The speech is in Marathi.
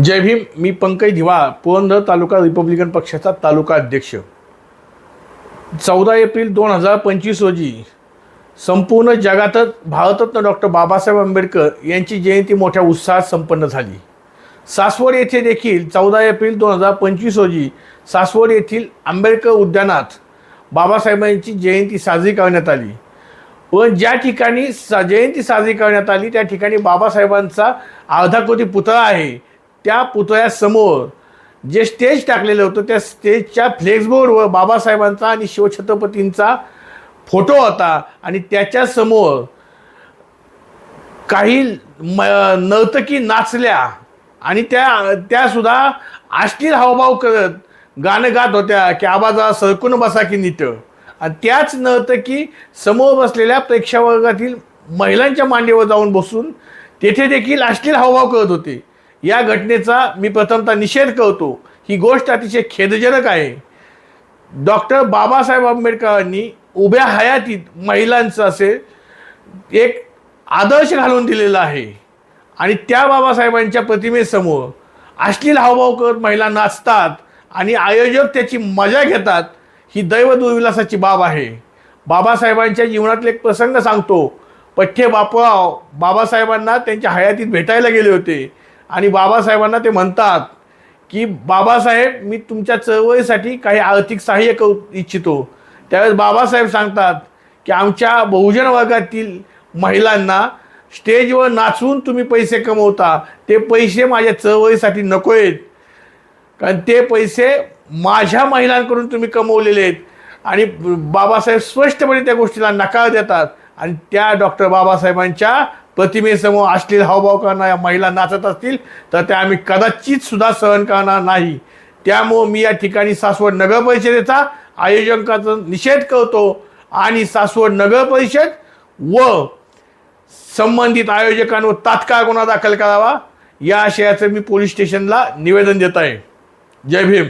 जय भीम मी पंकज धिवाळ पुरंदर तालुका रिपब्लिकन पक्षाचा तालुका अध्यक्ष. चौदा एप्रिल दोन हजार पंचवीस रोजी संपूर्ण जगातच भारतरत्न डॉक्टर बाबासाहेब आंबेडकर यांची जयंती मोठ्या उत्साहात संपन्न झाली. सासवड येथे देखील चौदा एप्रिल दोन हजार पंचवीस रोजी सासवड येथील आंबेडकर उद्यानात बाबासाहेबांची जयंती साजरी करण्यात आली. व ज्या ठिकाणी सा जयंती साजरी करण्यात आली त्या ठिकाणी बाबासाहेबांचा अर्धा कोटी पुतळा आहे. त्या पुतळ्यासमोर जे स्टेज टाकलेलं होतं त्या स्टेजच्या फ्लेक्सबोर्डवर बाबासाहेबांचा आणि शिवछत्रपतींचा फोटो होता. आणि त्याच्यासमोर काही म नर्तकी नाचल्या. आणि त्या त्यासुद्धा अश्लील हावभाव करत गाणं गात होत्या की आवाजा सरकून बसा की नीट. आणि त्याच नर्तकी समोर बसलेल्या प्रेक्षावर्गातील महिलांच्या मांडीवर जाऊन बसून तेथे देखील अश्लील हावभाव करत होते. या घटनेचा मी प्रथमतः निषेध करतो. ही गोष्ट अतिशय खेदजनक आहे. डॉक्टर बाबासाहेब आंबेडकरांनी उभ्या हयातीत महिलांचं असे एक आदर्श घालून दिलेला आहे. आणि त्या बाबासाहेबांच्या प्रतिमेसमोर अश्लील हावभाव करत महिला नाचतात आणि आयोजक त्याची मजा घेतात ही दैव दुर्विलासाची बाब आहे. बाबासाहेबांच्या जीवनातले एक प्रसंग सांगतो. पठ्ठे बापराव बाबासाहेबांना त्यांच्या हयातीत भेटायला गेले होते. आणि बाबासाहेबांना ते म्हणतात की बाबासाहेब मी तुमच्या चळवळीसाठी काही आर्थिक सहाय्य करू इच्छितो. त्यावेळेस बाबासाहेब सांगतात की आमच्या बहुजन वर्गातील महिलांना स्टेजवर नाचून तुम्ही पैसे कमवता. ते पैसे माझ्या चळवळीसाठी नको आहेत कारण ते पैसे माझ्या महिलांकडून तुम्ही कमवलेले आहेत. आणि बाबासाहेब स्पष्टपणे त्या गोष्टीला नकार देतात. आणि त्या डॉक्टर बाबासाहेबांच्या प्रतिमेसमोर अश्लील हावभाव करणाऱ्या महिला नाचत असतील तर त्या आम्ही कदाचित सुद्धा सहन करणार नाही. त्यामुळं मी या ठिकाणी सासवड नगर परिषदेचा आयोजकांचा निषेध करतो आणि सासवड नगर परिषद व संबंधित आयोजकांवर तात्काळ गुन्हा दाखल करावा या आशयाचं मी पोलीस स्टेशनला निवेदन देत आहे. जय भीम.